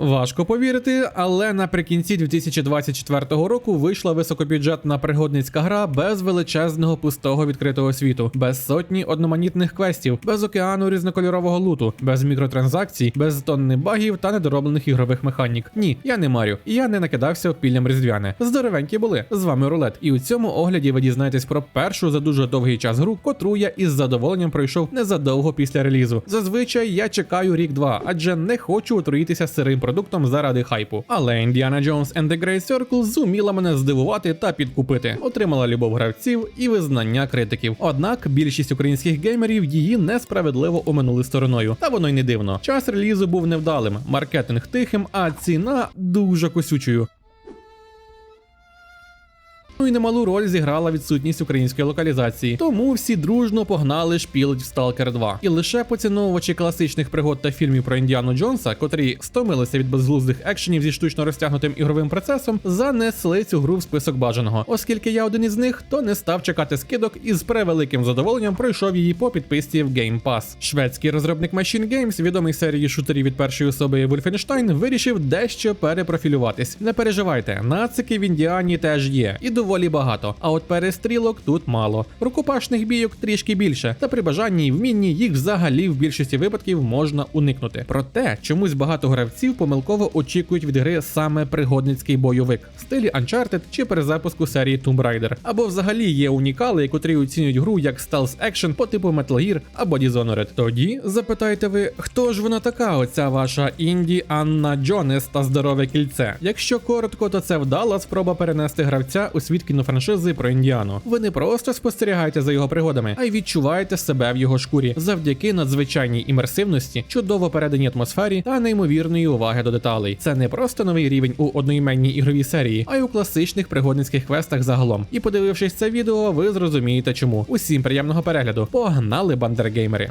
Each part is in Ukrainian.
Важко повірити, але наприкінці 2024 року вийшла високобюджетна пригодницька гра без величезного пустого відкритого світу, без сотні одноманітних квестів, без океану різнокольорового луту, без мікротранзакцій, без тонни багів та недороблених ігрових механік. Ні, я не марю, і я не накидався піллям різдвяне. Здоровенькі були з вами рулет. І у цьому огляді ви дізнаєтесь про першу за дуже довгий час гру, котру я із задоволенням пройшов незадовго після релізу. Зазвичай я чекаю рік-два, адже не хочу отруїтися сирим продуктом заради хайпу. Але Indiana Jones and the Great Circle зуміла мене здивувати та підкупити. Отримала любов гравців і визнання критиків. Однак більшість українських геймерів її несправедливо оминули стороною. Та воно й не дивно. Час релізу був невдалим, маркетинг тихим, а ціна дуже косючою. Ну і немалу роль зіграла відсутність української локалізації, тому всі дружно погнали шпілить в Stalker 2. І лише поціновувачі класичних пригод та фільмів про Індіану Джонса, котрі стомилися від безглуздих екшенів зі штучно розтягнутим ігровим процесом, занесли цю гру в список бажаного. Оскільки я один із них, то не став чекати скидок і з превеликим задоволенням пройшов її по підписці в Game Pass. Шведський розробник Machine Games, відомий серії шутерів від першої особи Wolfenstein, вирішив дещо перепрофілюватись. Не переживайте, нацики в Індіані теж є. І доволі багато. А от перестрілок тут мало. Рукопашних бійок трішки більше, та при бажанні і вмінні їх взагалі в більшості випадків можна уникнути. Проте чомусь багато гравців помилково очікують від гри саме пригодницький бойовик в стилі Uncharted чи перезапуску серії Tomb Raider. Або взагалі є унікали, котрі оцінюють гру як стелс екшен по типу Metal Gear або Dishonored. Тоді запитайте ви, хто ж вона така, оця ваша інді Анна Джонес та здорове кільце? Якщо коротко, то це вдала спроба перенести гравця у світ кінофраншизи про Індіану. Ви не просто спостерігаєте за його пригодами, а й відчуваєте себе в його шкурі завдяки надзвичайній імерсивності, чудово переданій атмосфері та неймовірної уваги до деталей. Це не просто новий рівень у одноіменній ігровій серії, а й у класичних пригодницьких квестах загалом. І подивившись це відео, ви зрозумієте чому. Усім приємного перегляду. Погнали бандергеймери!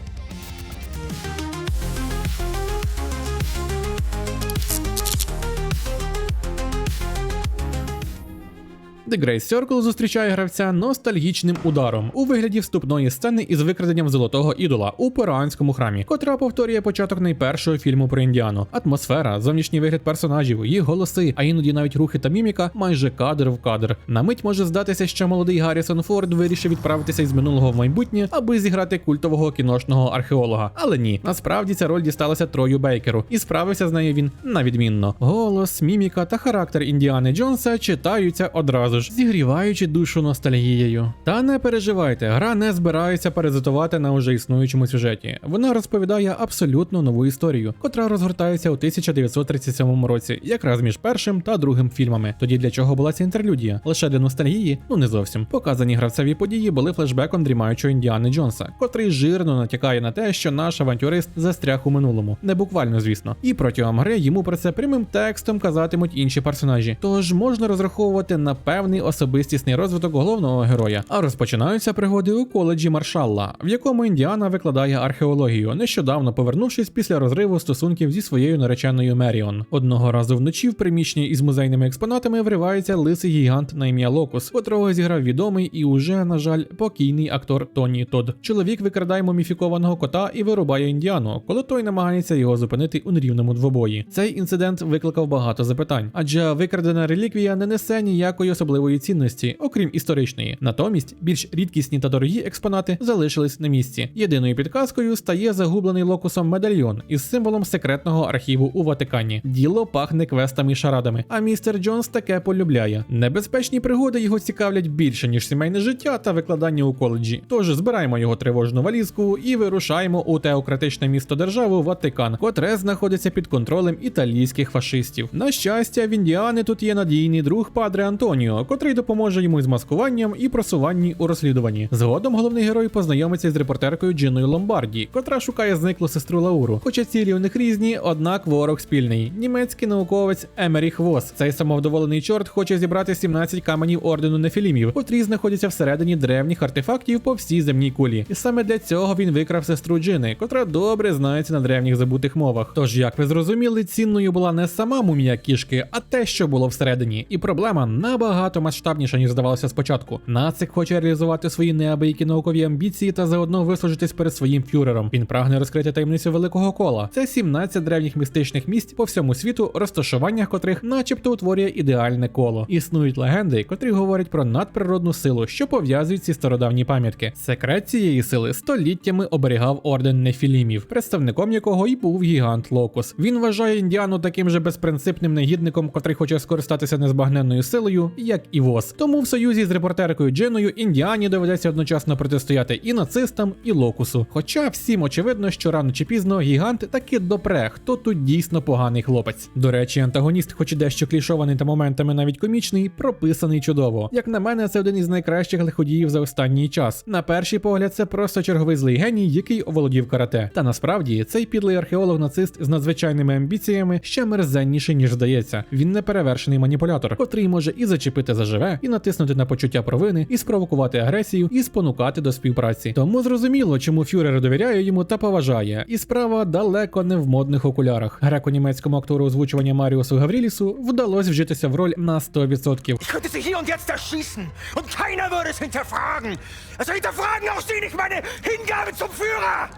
The Great Circle зустрічає гравця ностальгічним ударом у вигляді вступної сцени із викраденням золотого ідола у перуанському храмі, котра повторює початок найпершого фільму про Індіану. Атмосфера, зовнішній вигляд персонажів, їх голоси, а іноді навіть рухи та міміка майже кадр в кадр. На мить може здатися, що молодий Гаррісон Форд вирішив відправитися із минулого в майбутнє, аби зіграти культового кіношного археолога. Але ні, насправді ця роль дісталася Трою Бейкеру, і справився з нею він на відмінно. Голос, міміка та характер Індіани Джонса читаються одразу ж, зігріваючи душу ностальгією. Та не переживайте, гра не збирається паразитувати на уже існуючому сюжеті. Вона розповідає абсолютно нову історію, котра розгортається у 1937 році, якраз між першим та другим фільмами. Тоді для чого була ця інтерлюдія? Лише для ностальгії? Ну не зовсім. Показані гравцеві події були флешбеком дрімаючого Індіани Джонса, котрий жирно натякає на те, що наш авантюрист застряг у минулому, не буквально, звісно. І протягом гри йому про це прямим текстом казатимуть інші персонажі. Тож можна розраховувати на певний особистісний розвиток головного героя. А розпочинаються пригоди у коледжі Маршалла, в якому Індіана викладає археологію, нещодавно повернувшись після розриву стосунків зі своєю нареченою Меріон. Одного разу вночі в приміщенні із музейними експонатами вривається лисий гігант на ім'я Локус, котрого зіграв відомий і уже, на жаль, покійний актор Тоні Тодд. Чоловік викрадає муміфікованого кота і вирубає індіану, коли той намагається його зупинити у нерівному двобої. Цей інцидент викликав багато запитань, адже викрадена реліквія не несе ніякої особливої цінності, окрім історичної. Натомість більш рідкісні та дорогі експонати залишились на місці. Єдиною підказкою стає загублений локусом медальйон із символом секретного архіву у Ватикані. Діло пахне квестами і шарадами, а містер Джонс таке полюбляє. Небезпечні пригоди його цікавлять більше ніж сімейне життя та викладання у коледжі. Тож збираємо його тривожну валізку і вирушаємо у теократичне місто державу Ватикан, котре знаходиться під контролем італійських фашистів. На щастя, в Індіани тут є надійний друг Падре Антоніо, котрий допоможе йому із маскуванням і просуванні у розслідуванні. Згодом головний герой познайомиться з репортеркою Джиною Ломбарді, котра шукає зниклу сестру Лауру. Хоча цілі у них різні, однак ворог спільний. Німецький науковець Емеріх Вос. Цей самовдоволений чорт хоче зібрати 17 каменів ордену Нефілімів, котрі знаходяться всередині древніх артефактів по всій земній кулі. І саме для цього він викрав сестру Джини, котра добре знається на древніх забутих мовах. Тож, як ви зрозуміли, цінною була не сама мумія кішки, а те, що було всередині. І проблема набагато набагато масштабніша, ніж здавалося спочатку. Нацик хоче реалізувати свої неабиякі наукові амбіції та заодно вислужитись перед своїм фюрером. Він прагне розкрити таємницю великого кола. Це 17 древніх містичних місць по всьому світу, розташування котрих, начебто, утворює ідеальне коло. Існують легенди, котрі говорять про надприродну силу, що пов'язують ці стародавні пам'ятки. Секрет цієї сили століттями оберігав орден Нефілімів, представником якого й був гігант Локус. Він вважає індіану таким же безпринципним негідником, котрий хоче скористатися незбагненною силою, як і ВОЗ. Тому в союзі з репортеркою Джиною індіані доведеться одночасно протистояти і нацистам, і локусу. Хоча всім очевидно, що рано чи пізно гігант таки допре, хто тут дійсно поганий хлопець. До речі, антагоніст, хоч і дещо клішований та моментами навіть комічний, прописаний чудово. Як на мене, це один із найкращих лиходіїв за останній час. На перший погляд, це просто черговий злий геній, який оволодів карате. Та насправді цей підлий археолог-нацист з надзвичайними амбіціями ще мерзенніший, ніж здається. Він неперевершений маніпулятор, котрий може і зачепити заживе, і натиснути на почуття провини, і спровокувати агресію, і спонукати до співпраці. Тому зрозуміло, чому Фюрер довіряє йому та поважає. І справа далеко не в модних окулярах. Греко-німецькому актору озвучування Маріусу Гаврілісу вдалося вжитися в роль на 100%. Ich könnte sie hier und jetzt erschießen und keiner würde es hinterfragen. Also hinterfragen auch Sie nicht meine Hingabe zum Führer!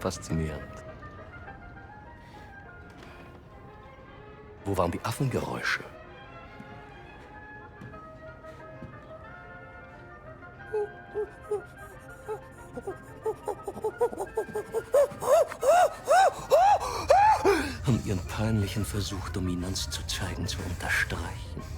Faszinierend. Wo waren die Affengeräusche? Um ihren peinlichen Versuch, Dominanz zu zeigen, zu unterstreichen.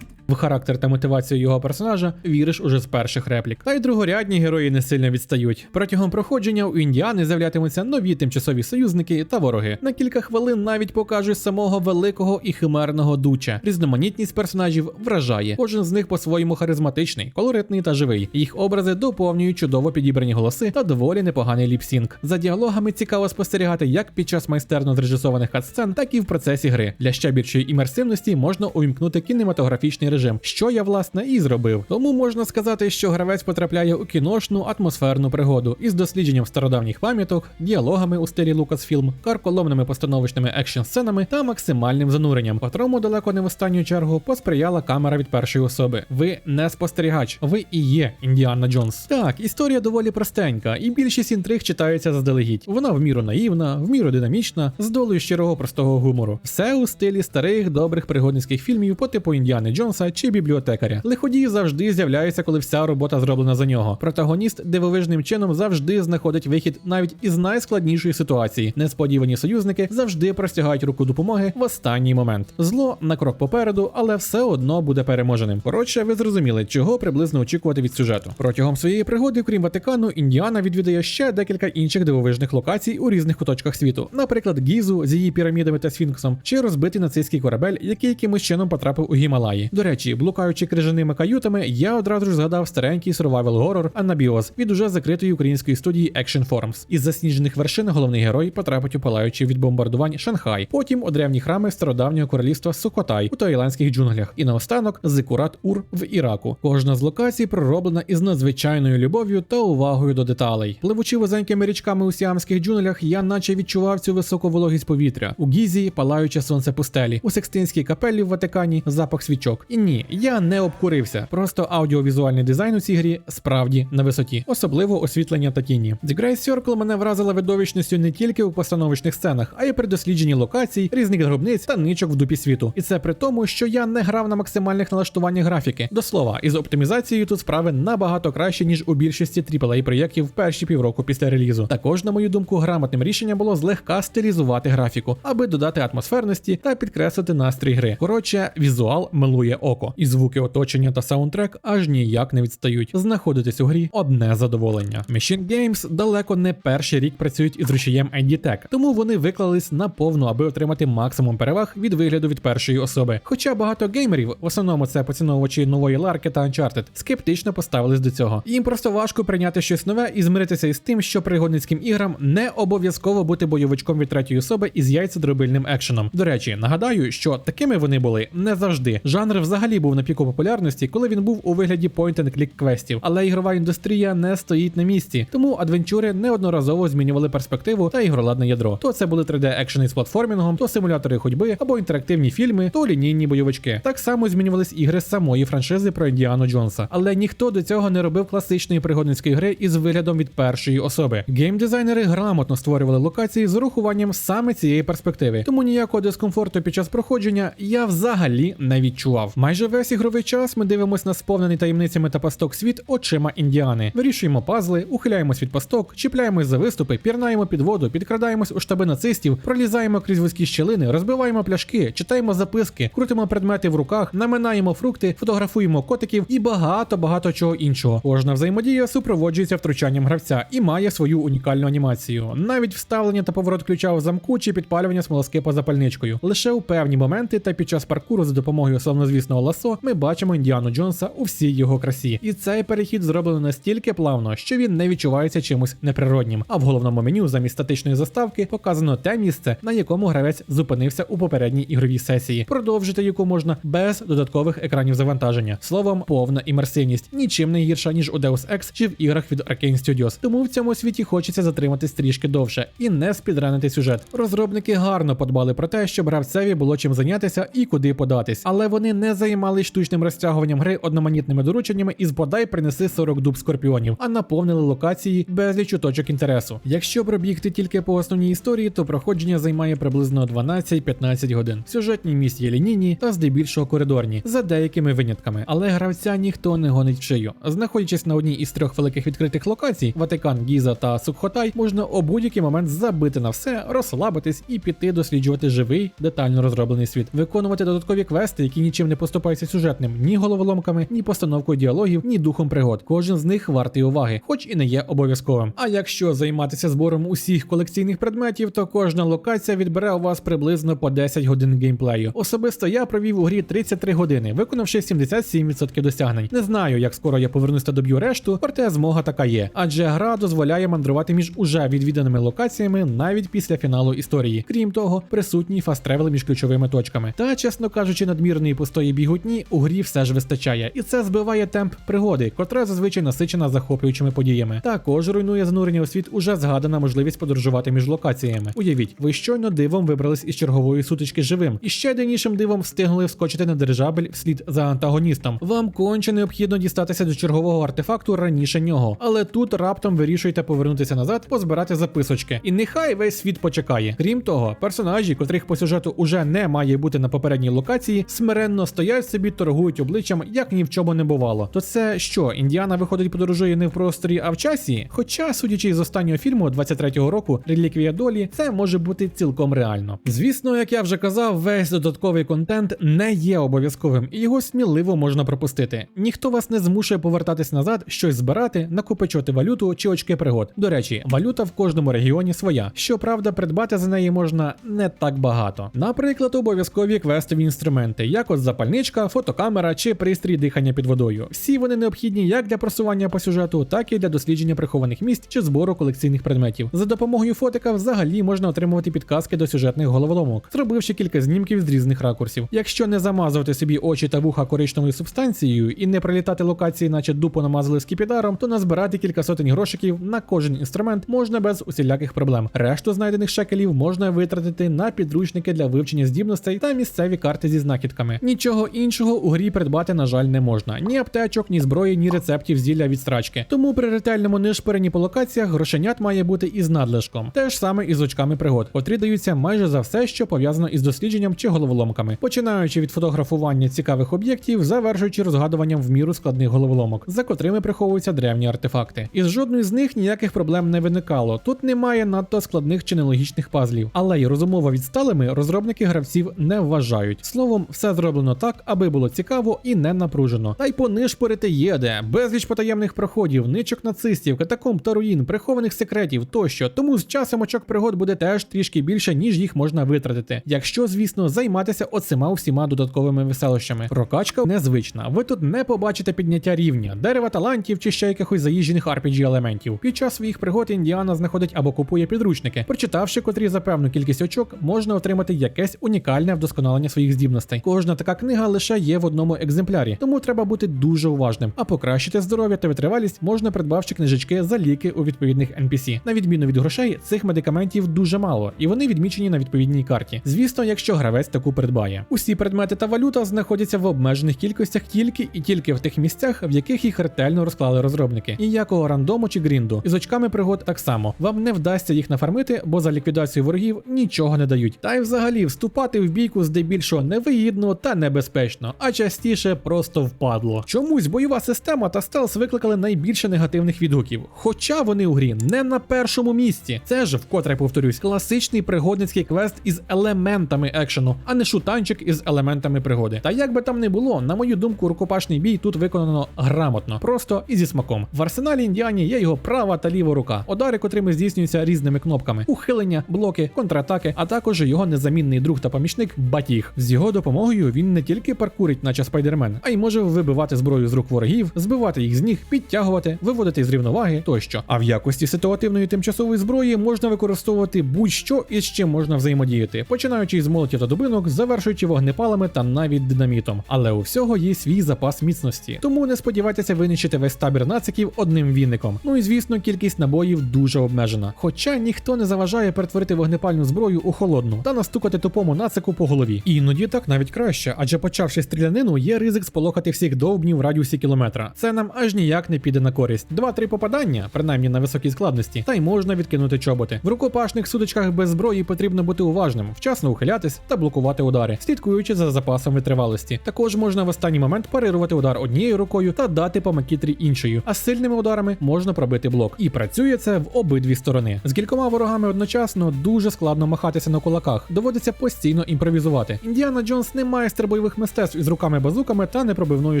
В характер та мотивацію його персонажа віриш уже з перших реплік. Та й другорядні герої не сильно відстають. Протягом проходження у індіани з'являтимуться нові тимчасові союзники та вороги. На кілька хвилин навіть покажуть самого великого і химерного дуча. Різноманітність персонажів вражає. Кожен з них по-своєму харизматичний, колоритний та живий. Їх образи доповнюють чудово підібрані голоси та доволі непоганий ліпсінг. За діалогами цікаво спостерігати як під час майстерно зрежисованих катсцен, так і в процесі гри. Для ще більшої імерсивності можна увімкнути кінематографічний режим, що я власне і зробив. Тому можна сказати, що гравець потрапляє у кіношну атмосферну пригоду із дослідженням стародавніх пам'яток, діалогами у стилі Lucasfilm, карколомними постановочними екшн сценами та максимальним зануренням, котрому далеко не в останню чергу посприяла камера від першої особи. Ви не спостерігач, ви і є Індіана Джонс. Так, історія доволі простенька, і більшість інтриг читається заздалегідь. Вона в міру наївна, в міру динамічна, з долею щирого простого гумору. Все у стилі старих добрих пригодницьких фільмів по типу Індіани Джонса чи бібліотекаря. Лиходій завжди з'являється, коли вся робота зроблена за нього. Протагоніст дивовижним чином завжди знаходить вихід навіть із найскладнішої ситуації. Несподівані союзники завжди простягають руку допомоги в останній момент. Зло на крок попереду, але все одно буде переможеним. Коротше, ви зрозуміли, чого приблизно очікувати від сюжету. Протягом своєї пригоди, крім Ватикану, Індіана відвідає ще декілька інших дивовижних локацій у різних куточках світу, наприклад, Гізу з її пірамідами та сфінксом, чи розбитий нацистський корабель, який якимось чином потрапив у Гімалаї. До речі, блукаючи крижаними каютами, я одразу ж згадав старенький survival горор Анабіоз від уже закритої української студії Action Forms. Із засніжених вершин головний герой потрапить у палаючий від бомбардувань Шанхай, потім у древні храми стародавнього королівства Сукотай у таїландських джунглях, і наостанок Зикурат Ур в Іраку. Кожна з локацій пророблена із надзвичайною любов'ю та увагою до деталей. Пливучи вузенькими річками у сіамських джунглях, я наче відчував цю високу вологість повітря. У Гізі палаюче сонце пустелі, у Секстинській капелі в Ватикані запах свічок. І ні, я не обкурився. Просто аудіовізуальний дизайн у цій грі справді на висоті, особливо освітлення та тіні. The Great Circle мене вразила видовищністю не тільки у постановочних сценах, а й при дослідженні локацій, різних гробниць та ничок в дупі світу. І це при тому, що я не грав на максимальних налаштуваннях графіки. До слова, із оптимізацією тут справи набагато краще, ніж у більшості AAA проєктів в перші півроку після релізу. Також, на мою думку, грамотним рішенням було злегка стилізувати графіку, аби додати атмосферності та підкреслити настрій гри. Коротше, візуал милує око, і звуки оточення та саундтрек аж ніяк не відстають. Знаходитись у грі одне задоволення. Machine Games далеко не перший рік працюють із рушієм ID Tech, тому вони виклались на повну, аби отримати максимум переваг від вигляду від першої особи. Хоча багато геймерів, в основному це поціновувачі нової ларки та Uncharted, скептично поставились до цього. Їм просто важко прийняти щось нове і змиритися із тим, що пригодницьким іграм не обов'язково бути бойовичком від третьої особи із яйцедробильним екшеном. До речі, нагадаю, що такими вони були не завжди. Жанр взагалі взагалі був на піку популярності, коли він був у вигляді point-and-click квестів. Але ігрова індустрія не стоїть на місці, тому адвенчури неодноразово змінювали перспективу та ігроладне ядро. То це були 3D екшени з платформінгом, то симулятори ходьби або інтерактивні фільми, то лінійні бойовички. Так само змінювались ігри з самої франшизи про Індіану Джонса. Але ніхто до цього не робив класичної пригодницької гри із виглядом від першої особи. Геймдизайнери грамотно створювали локації з урахуванням саме цієї перспективи, тому ніякого дискомфорту під час проходження я взагалі не відчував. Майже весь ігровий час ми дивимося на сповнений таємницями та пасток світ очима індіани. Вирішуємо пазли, ухиляємось від пасток, чіпляємось за виступи, пірнаємо під воду, підкрадаємось у штаби нацистів, пролізаємо крізь вузькі щілини, розбиваємо пляшки, читаємо записки, крутимо предмети в руках, наминаємо фрукти, фотографуємо котиків і багато багато чого іншого. Кожна взаємодія супроводжується втручанням гравця і має свою унікальну анімацію. Навіть вставлення та поворот ключа в замку чи підпалювання смолоскипа запальничкою. Лише у певні моменти та під час паркуру за допомогою славнозвісного ласо ми бачимо Індіану Джонса у всій його красі. І цей перехід зроблено настільки плавно, що він не відчувається чимось неприроднім. А в головному меню замість статичної заставки показано те місце, на якому гравець зупинився у попередній ігровій сесії, продовжити яку можна без додаткових екранів завантаження. Словом, повна імерсивність, нічим не гірша ніж у Deus Ex чи в іграх від Arkane Studios. Тому в цьому світі хочеться затриматись трішки довше і не спідранити сюжет. Розробники гарно подбали про те, щоб гравцеві було чим зайнятися і куди податись, але вони не займались штучним розтягуванням гри одноманітними дорученнями із бодай принеси 40 дуб скорпіонів, а наповнили локації безліч точок інтересу. Якщо пробігти тільки по основній історії, то проходження займає приблизно 12-15 годин. Сюжетні місії лінійні та здебільшого коридорні, за деякими винятками. Але гравця ніхто не гонить в шию. Знаходячись на одній із трьох великих відкритих локацій Ватикан, Гіза та Сукхотай, можна у будь-який момент забити на все, розслабитись і піти досліджувати живий, детально розроблений світ, виконувати додаткові квести, які нічим не поступаються сюжетним, ні головоломками, ні постановкою діалогів, ні духом пригод. Кожен з них вартий уваги, хоч і не є обов'язковим. А якщо займатися збором усіх колекційних предметів, то кожна локація відбере у вас приблизно по 10 годин геймплею. Особисто я провів у грі 33 години, виконавши 77% досягнень. Не знаю, як скоро я повернусь та доб'ю решту, проте змога така є. Адже гра дозволяє мандрувати між уже відвіданими локаціями навіть після фіналу історії. Крім того, присутній фаст-тревел між ключовими точками. Та, чесно кажучи, надмірної пустої бігутні у грі все ж вистачає, і це збиває темп пригоди, котра зазвичай насичена захоплюючими подіями. Також руйнує занурення у світ уже згадана можливість подорожувати між локаціями. Уявіть, ви щойно дивом вибрались із чергової сутички живим, і ще дивнішим дивом встигнули вскочити на дирижабель вслід за антагоністом. Вам конче необхідно дістатися до чергового артефакту раніше нього, але тут раптом вирішуєте повернутися назад, позбирати записочки. І нехай весь світ почекає. Крім того, персонажі, котрих по сюжету уже не має бути на попередній локації, смиренно стоять собі, торгують обличчям, як ні в чому не бувало. То це що, індіана виходить подорожує не в просторі, а в часі? Хоча, судячи з останнього фільму 23-го року, реліквія долі, це може бути цілком реально. Звісно, як я вже казав, весь додатковий контент не є обов'язковим, і його сміливо можна пропустити. Ніхто вас не змушує повертатись назад, щось збирати, накопичувати валюту чи очки пригод. До речі, валюта в кожному регіоні своя. Щоправда, придбати за неї можна не так багато. Наприклад, обов'язкові квестові інструменти, як от запальничка, фотокамера чи пристрій дихання під водою. Всі вони необхідні як для просування по сюжету, так і для дослідження прихованих місць чи збору колекційних предметів. За допомогою фотика взагалі можна отримувати підказки до сюжетних головоломок, зробивши кілька знімків з різних ракурсів. Якщо не замазувати собі очі та вуха коричневою субстанцією і не прилітати локації, наче дупу намазали скіпідаром, то назбирати кілька сотень грошиків на кожен інструмент можна без усіляких проблем. Решту знайдених шекелів можна витратити на підручники для вивчення здібностей та місцеві карти зі знахідками. Нічого іншого у грі придбати, на жаль, не можна. Ні аптечок, ні зброї, ні рецептів зілля від страчки. Тому при ретельному нишпоренні по локаціях грошенят має бути із надлишком. Те ж саме і з очками пригод, котрі даються майже за все, що пов'язано із дослідженням чи головоломками, починаючи від фотографування цікавих об'єктів, завершуючи розгадуванням в міру складних головоломок, за котрими приховуються древні артефакти. Із жодної з них ніяких проблем не виникало. Тут немає надто складних чи нелогічних пазлів, але й розумово відсталими розробники гравців не вважають. Словом, все зроблено так, аби було цікаво і не напружено. Та й понишпорити є де, безліч потаємних проходів, ничок нацистів, катакомб та руїн, прихованих секретів тощо. Тому з часом очок пригод буде теж трішки більше, ніж їх можна витратити. Якщо, звісно, займатися оцима всіма додатковими веселощами. Прокачка незвична. Ви тут не побачите підняття рівня, дерева талантів чи ще якихось заїжджених RPG елементів. Під час своїх пригод Індіана знаходить або купує підручники, прочитавши котрі за певну кількість очок, можна отримати якесь унікальне вдосконалення своїх здібностей. Кожна така книга лише є в одному екземплярі, тому треба бути дуже уважним. А покращити здоров'я та витривалість можна придбавши книжечки за ліки у відповідних NPC. На відміну від грошей, цих медикаментів дуже мало, і вони відмічені на відповідній карті. Звісно, якщо гравець таку придбає. Усі предмети та валюта знаходяться в обмежених кількостях тільки і тільки в тих місцях, в яких їх ретельно розклали розробники. Ніякого рандому чи грінду. І з очками пригод так само. Вам не вдасться їх нафармити, бо за ліквідацію ворогів нічого не дають. Та й взагалі вступати в бійку здебільшого невигідно та небезпечно, а частіше просто впадло. Чомусь бойова система та стелс викликали найбільше негативних відгуків. Хоча вони у грі не на першому місці. Це ж, вкотре повторюсь, класичний пригодницький квест із елементами екшену, а не шутанчик із елементами пригоди. Та як би там не було, на мою думку, рукопашний бій тут виконано грамотно, просто і зі смаком. В арсеналі індіані є його права та ліва рука, удари, котрими здійснюються різними кнопками: ухилення, блоки, контратаки, а також його незамінний друг та помічник Батіг. З його допомогою він не тільки паркурить, наче спайдермен, а й може вибивати зброю з рук ворогів, збивати їх з ніг, підтягувати, виводити з рівноваги тощо. А в якості ситуативної тимчасової зброї можна використовувати будь-що і з чим можна взаємодіяти, починаючи із молотів та дубинок, завершуючи вогнепалами та навіть динамітом. Але у всього є свій запас міцності, тому не сподівайтеся винищити весь табір нациків одним віником. Ну і звісно, кількість набоїв дуже обмежена. Хоча ніхто не заважає перетворити вогнепальну зброю у холодну та настукати тупому нацику по голові. Іноді так навіть краще, адже почавши стрілянину, є ризик сполохати всіх довбнів в радіусі кілометра. Це нам аж ніяк не піде на користь. Два-три попадання, принаймні на високій складності, та й можна відкинути чоботи. В рукопашних сутичках без зброї потрібно бути уважним, вчасно ухилятись та блокувати удари, слідкуючи за запасом витривалості. Також можна в останній момент парирувати удар однією рукою та дати по макітрі іншою, а сильними ударами можна пробити блок. І працює це в обидві сторони. З кількома ворогами одночасно дуже складно махатися на кулаках, доводиться постійно імпровізувати. Індіана Джонс не майстер бойових мистецтв із руками-базуками та непробивною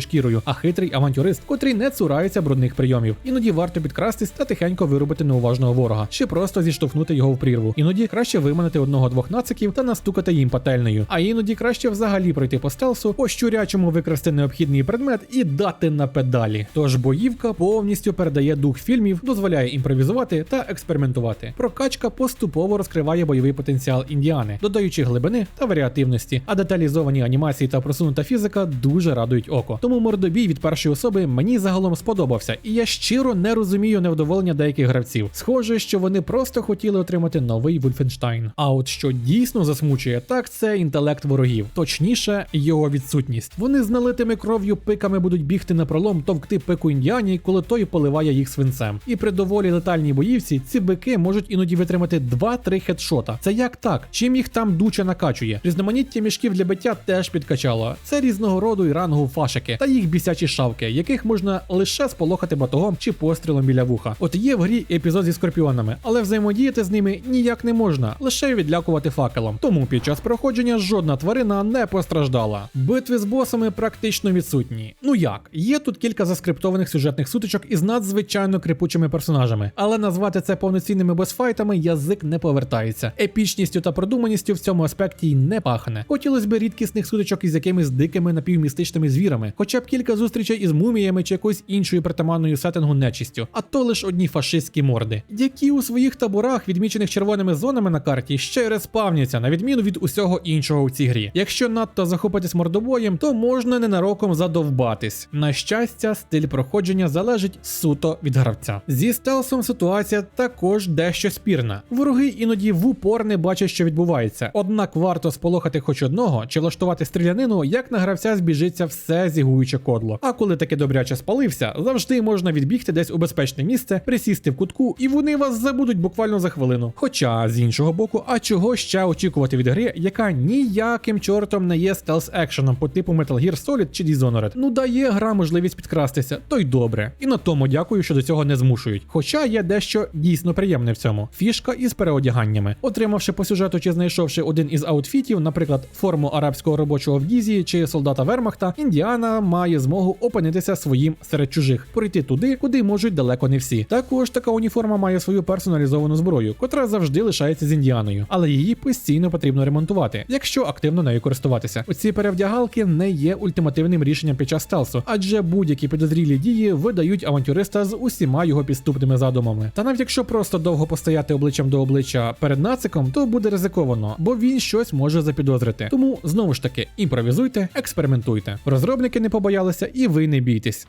шкірою, а хитрий авантюрист, котрий не цурається брудних прийомів. Іноді варто підкрастись та тихенько вирубити неуважного ворога, чи просто зіштовхнути його в прірву. Іноді краще виманити одного-двох нациків та настукати їм пательнею. А іноді краще взагалі пройти по стелсу, по щурячому викрасти необхідний предмет і дати на педалі. Тож боївка повністю передає дух фільмів, дозволяє імпровізувати та експериментувати. Прокачка поступово розкриває бойовий потенціал індіани, додаючи глибини та варіативності, а деталізовані анімації та просунута фізика дуже радують око. Тому мордобій від першої особи мені загалом сподобався, і я щиро не розумію невдоволення деяких гравців. Схоже, що вони просто хотіли отримати новий Вульфенштайн. А от що дійсно засмучує, так це інтелект ворогів, точніше, його відсутність. Вони з налитими кров'ю пиками будуть бігти на пролом, товкти пику індіані, коли той поливає їх свинцем. І при доволі летальній боївці ці бики можуть іноді витримати 2-3 хедшота. Це як так? Чим їх там дуче накачує? Різноманіття мішків для биття теж підкачало. Це різного роду і рангу фашики та їх бісячі шавки, яких можна лише сполохати батогом чи пострілом біля вуха. От є в грі епізод зі скорпіонами, але взаємодіяти з ними ніяк не можна, лише відлякувати факелом. Тому під час проходження жодна тварина не постраждала. Битви з босами практично відсутні. Ну як, є тут кілька заскриптованих сюжетних сутичок із надзвичайно крипучими персонажами, але назвати це повноцінними босфайтами язик не повертається. Епічністю та продуманістю в цьому аспекті й не пахне. Хотілося б рідкісних сутичок із якимись дикими напівмістичними звірами, хоча б кілька зустрічей із муміями чи якоюсь іншою притаманною сеттингу нечистю, а то лиш одні фашистські морди, які у своїх таборах, відмічених червоними зонами на карті, ще й респавняться, на відміну від усього іншого у цій грі. Якщо надто захопитись мордобоєм, то можна ненароком задовбатись. На щастя, стиль проходження залежить суто від гравця. Зі стелсом ситуація також дещо спірна. Вороги іноді в упор не бачать, що відбувається. Однак варто сполохати хоч одного чи влаштувати стрілянину, як на гравця збіжиться все зігуюче кодло. А коли таки добряче спалився, завжди можна відбігти десь у безпечне місце, присісти в кутку, і вони вас забудуть буквально за хвилину. Хоча з іншого боку, а чого ще очікувати від гри, яка ніяким чортом не є стелс екшеном по типу Metal Gear Solid чи Dishonored. Ну дає гра можливість підкрастися, то й добре. І на тому дякую, що до цього не змушують. Хоча є дещо дійсно приємне в цьому. Фішка із переодяганнями. Отримавши по сюжету чи знайшовши один із аутфітів, наприклад, форму арабського робочого в Гізі чи солдата Вермахта, Індіана має змогу опинитися своїм серед чужих, пройти туди, куди можуть далеко не всі. Також така уніформа має свою персоналізовану зброю, котра завжди лишається з індіаною, але її постійно потрібно ремонтувати, якщо активно нею користуватися. Оці перевдягалки не є ультимативним рішенням під час стелсу, адже будь-які підозрілі дії видають авантюриста з усіма його підступними задумами. Та навіть якщо просто довго постояти обличчям до обличчя перед нациком, то буде ризиковано, бо він щось може запідозрити. Тому знову ж таки імпровізуйте експериментуйте, експериментуйте. Розробники не побоялися, і ви не бійтесь.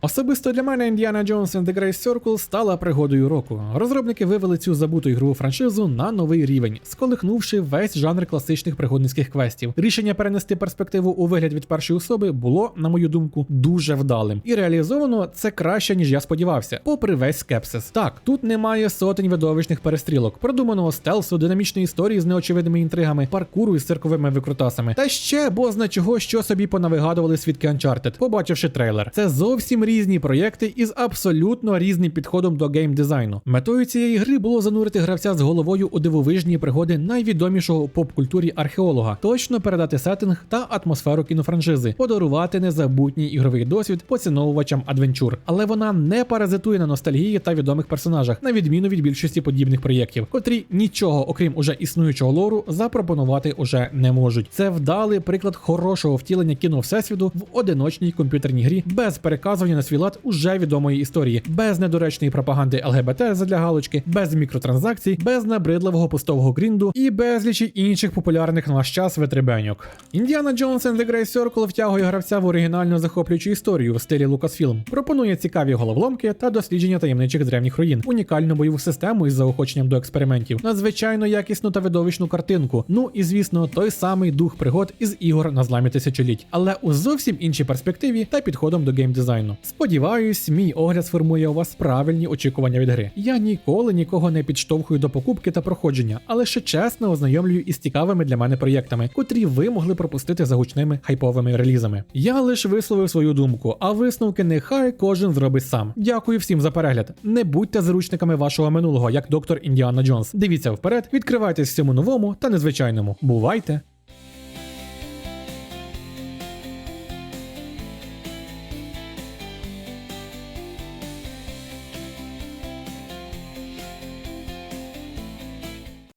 Особисто для мене Indiana Jones and the Great Circle стала пригодою року. Розробники вивели цю забуту ігрову франшизу на новий рівень, сколихнувши весь жанр класичних пригодницьких квестів. Рішення перенести перспективу у вигляд від першої особи було, на мою думку, дуже вдалим. І реалізовано це краще, ніж я сподівався, попри весь скепсис. Так, тут немає сотень видовищних перестрілок, продуманого стелсу, динамічної історії з неочевидними інтригами, паркуру із цирковими викрутасами. Та ще бозна чого, що собі понавигадували свідки Uncharted, побачивши трейлер. Це зовсім різні проєкти із абсолютно різним підходом до геймдизайну. Метою цієї гри було занурити гравця з головою у дивовижні пригоди найвідомішого у поп-культурі археолога, точно передати сеттинг та атмосферу кінофраншизи, подарувати незабутній ігровий досвід поціновувачам адвенчур. Але вона не паразитує на ностальгії та відомих персонажах, на відміну від більшості подібних проєктів, котрі нічого, окрім уже існуючого лору, запропонувати уже не можуть. Це вдалий приклад хорошого втілення кіно всесвіту в одиночній комп'ютерній грі без переказування на свій лад уже відомої історії, без недоречної пропаганди ЛГБТ задля галочки, без мікротранзакцій, без набридливого пустового грінду і безлічі інших популярних на наш час витребеньок. Індіана Джонс and the Great Circle втягує гравця в оригінально захоплюючу історію в стилі Lucasfilm, пропонує цікаві головоломки та дослідження таємничих древніх руїн, унікальну бойову систему із заохоченням до експериментів, надзвичайно якісну та видовищну картинку. Ну і звісно, той самий дух пригод із ігор на зламі тисячоліть, але у зовсім іншій перспективі та підходом до геймдизайну. Сподіваюсь, мій огляд сформує у вас правильні очікування від гри. Я ніколи нікого не підштовхую до покупки та проходження, але ще чесно ознайомлюю із цікавими для мене проєктами, котрі ви могли пропустити за гучними хайповими релізами. Я лише висловив свою думку, а висновки нехай кожен зробить сам. Дякую всім за перегляд. Не будьте заручниками вашого минулого, як доктор Індіана Джонс. Дивіться вперед, відкривайтесь всьому новому та незвичайному. Бувайте!